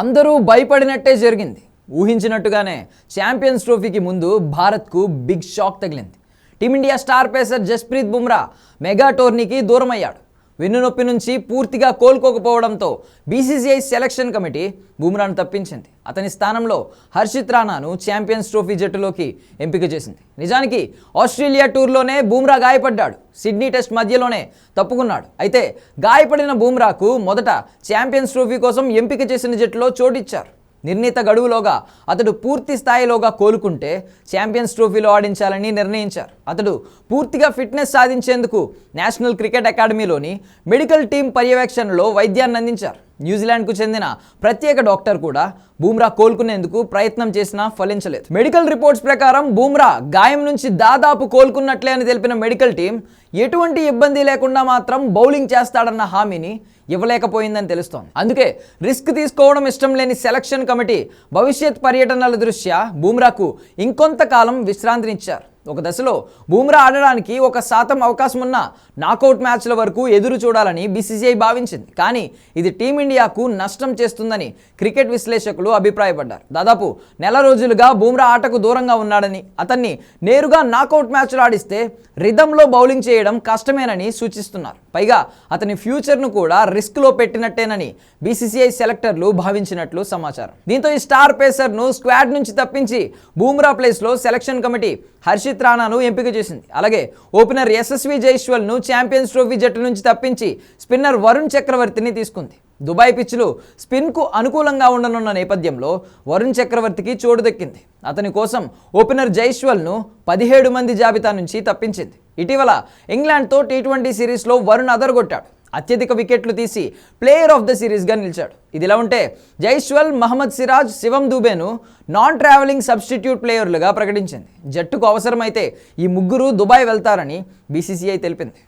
అందరూ భయపడినట్టే జరిగింది. ఊహించినట్టుగానే ఛాంపియన్స్ ట్రోఫీకి ముందు భారత్కు బిగ్ షాక్ తగిలింది. Team India star pacer Jasprit Bumrah mega టోర్నీకి దూరమయ్యాడు. వెన్నునొప్పి నుంచి పూర్తిగా కోలుకోకపోవడంతో బీసీసీఐ సెలక్షన్ కమిటీ బుమ్రాను తప్పించింది. అతని స్థానంలో హర్షిత్ రాణాను ఛాంపియన్స్ ట్రోఫీ జట్టులోకి ఎంపిక చేసింది. నిజానికి ఆస్ట్రేలియా టూర్లోనే బూమ్రా గాయపడ్డాడు. సిడ్నీ టెస్ట్ మధ్యలోనే తప్పుకున్నాడు. అయితే గాయపడిన బూమ్రాకు మొదట ఛాంపియన్స్ ట్రోఫీ కోసం ఎంపిక చేసిన జట్టులో చోటిచ్చారు. నిర్ణీత గడువులోగా అతడు పూర్తి స్థాయిలోగా కోలుకుంటే ఛాంపియన్స్ ట్రోఫీలో ఆడించాలని నిర్ణయించారు. అతడు పూర్తిగా ఫిట్నెస్ సాధించేందుకు నేషనల్ క్రికెట్ అకాడమీలోని మెడికల్ టీం పర్యవేక్షణలో వైద్యాన్ని అందించారు. న్యూజిలాండ్కు చెందిన ప్రత్యేక డాక్టర్ కూడా బూమ్రా కోలుకునేందుకు ప్రయత్నం చేసినా ఫలించలేదు. మెడికల్ రిపోర్ట్స్ ప్రకారం బూమ్రా గాయం నుంచి దాదాపు కోలుకున్నట్లే అని తెలిపిన మెడికల్ టీం ఎటువంటి ఇబ్బంది లేకుండా మాత్రం బౌలింగ్ చేస్తాడన్న హామీని ఇవ్వలేకపోయిందని తెలుస్తోంది. అందుకే రిస్క్ తీసుకోవడం ఇష్టం లేని సెలక్షన్ కమిటీ భవిష్యత్ పర్యటనల దృష్ట్యా బూమ్రాకు ఇంకొంతకాలం విశ్రాంతినిచ్చారు. ఒక దశలో బూమ్రా ఆడడానికి ఒక శాతం అవకాశం ఉన్న నాకౌట్ మ్యాచ్ల వరకు ఎదురు చూడాలని బీసీసీఐ భావించింది. కానీ ఇది టీమిండియాకు నష్టం చేస్తుందని క్రికెట్ విశ్లేషకులు అభిప్రాయపడ్డారు. దాదాపు నెల రోజులుగా బూమ్రా ఆటకు దూరంగా ఉన్నాడని అతన్ని నేరుగా నాకౌట్ మ్యాచ్లు ఆడిస్తే రిధంలో బౌలింగ్ చేయడం కష్టమేనని సూచిస్తున్నారు. పైగా అతని ఫ్యూచర్ను కూడా రిస్క్లో పెట్టినట్టేనని బీసీసీఐ సెలెక్టర్లు భావించినట్లు సమాచారం. దీంతో ఈ స్టార్ పేసర్ను స్క్వాడ్ నుంచి తప్పించి బూమ్రా ప్లేస్లో సెలక్షన్ కమిటీ హర్షిత్ రాణాను ఎంపిక చేసింది. అలాగే ఓపెనర్ యశస్వి జైస్వాల్ను ఛాంపియన్స్ ట్రోఫీ జట్టు నుంచి తప్పించి స్పిన్నర్ వరుణ్ చక్రవర్తిని తీసుకుంది. దుబాయ్ పిచ్లు స్పిన్కు అనుకూలంగా ఉండనున్న నేపథ్యంలో వరుణ్ చక్రవర్తికి చోటు దక్కింది. అతని కోసం ఓపెనర్ జైస్వాల్ను పదిహేడు మంది జాబితా నుంచి తప్పించింది. ఇటీవల ఇంగ్లాండ్తో టీ ట్వంటీ సిరీస్లో వరుణ్ అదరగొట్టాడు. అత్యధిక వికెట్లు తీసి ప్లేయర్ ఆఫ్ ద సిరీస్గా నిలిచాడు. ఇదిలా ఉంటే జైస్వల్ మహమ్మద్ సిరాజ్ శివం దూబేను నాన్ ట్రావెలింగ్ సబ్స్టిట్యూట్ ప్లేయర్లుగా ప్రకటించింది. జట్టుకు అవసరమైతే ఈ ముగ్గురు దుబాయ్ వెళ్తారని బీసీసీఐ తెలిపింది.